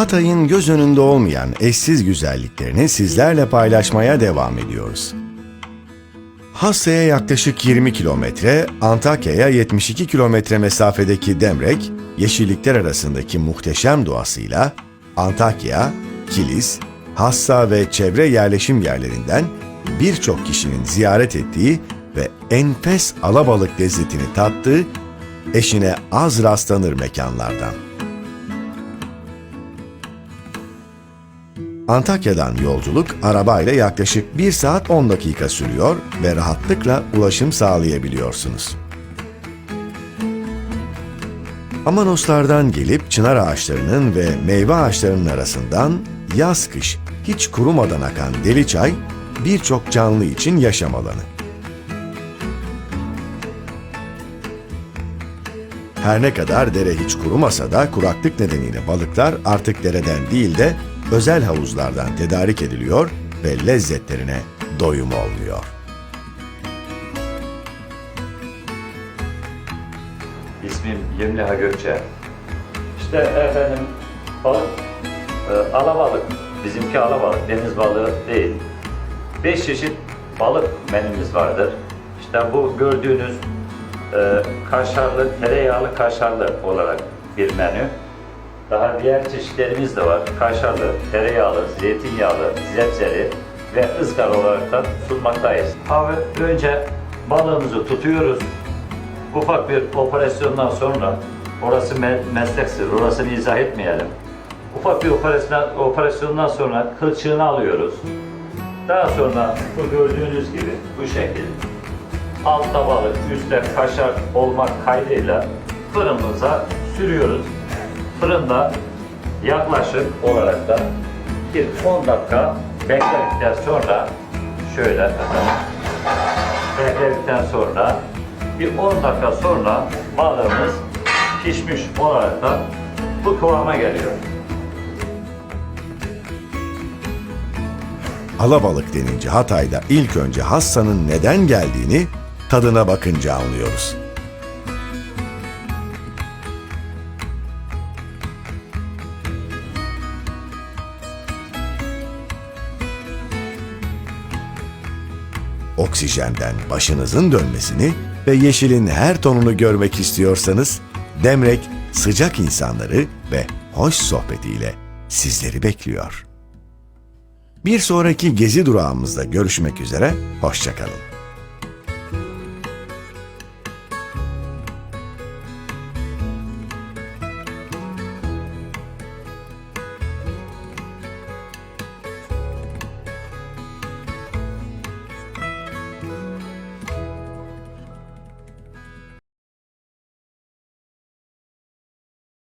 Hatay'ın göz önünde olmayan eşsiz güzelliklerini sizlerle paylaşmaya devam ediyoruz. Hassa'ya yaklaşık 20 kilometre, Antakya'ya 72 kilometre mesafedeki Demrek, yeşillikler arasındaki muhteşem doğasıyla Antakya, Kilis, Hassa ve çevre yerleşim yerlerinden birçok kişinin ziyaret ettiği ve enfes alabalık lezzetini tattığı eşine az rastlanır mekanlardan. Antakya'dan yolculuk arabayla yaklaşık 1 saat 10 dakika sürüyor ve rahatlıkla ulaşım sağlayabiliyorsunuz. Amanoslardan gelip çınar ağaçlarının ve meyve ağaçlarının arasından yaz kış hiç kurumadan akan deli çay birçok canlı için yaşam alanı. Her ne kadar dere hiç kurumasa da kuraklık nedeniyle balıklar artık dereden değil de özel havuzlardan tedarik ediliyor ve lezzetlerine doyum olmuyor. İsmim Yemliha Gökçe. İşte efendim balık, e, alabalık. Bizimki alabalık, deniz balığı değil. Beş çeşit balık menümüz vardır. İşte bu gördüğünüz e, kaşarlı, tereyağlı kaşarlı olarak bir menü. Daha diğer çeşitlerimiz de var. Kaşarlı, tereyağlı, zeytinyağlı, zepseli ve ızgara olarak da sunmaktayız. Abi önce balığımızı tutuyoruz. Ufak bir operasyondan sonra, orası me- meslek sırrı, orasını izah etmeyelim. Ufak bir operasyon, operasyondan sonra kılçığını alıyoruz. Daha sonra bu gördüğünüz gibi bu şekil. Altta balık, üstte kaşar olmak kaydıyla fırınımıza sürüyoruz. Fırında yaklaşık olarak da bir 10 dakika bekledikten sonra şöyle bekledikten sonra bir 10 dakika sonra balığımız pişmiş olarak da bu kıvama geliyor. Alabalık denince Hatay'da ilk önce Hassa'nın neden geldiğini tadına bakınca anlıyoruz. Oksijenden başınızın dönmesini ve yeşilin her tonunu görmek istiyorsanız Demrek sıcak insanları ve hoş sohbetiyle sizleri bekliyor. Bir sonraki gezi durağımızda görüşmek üzere, hoşçakalın.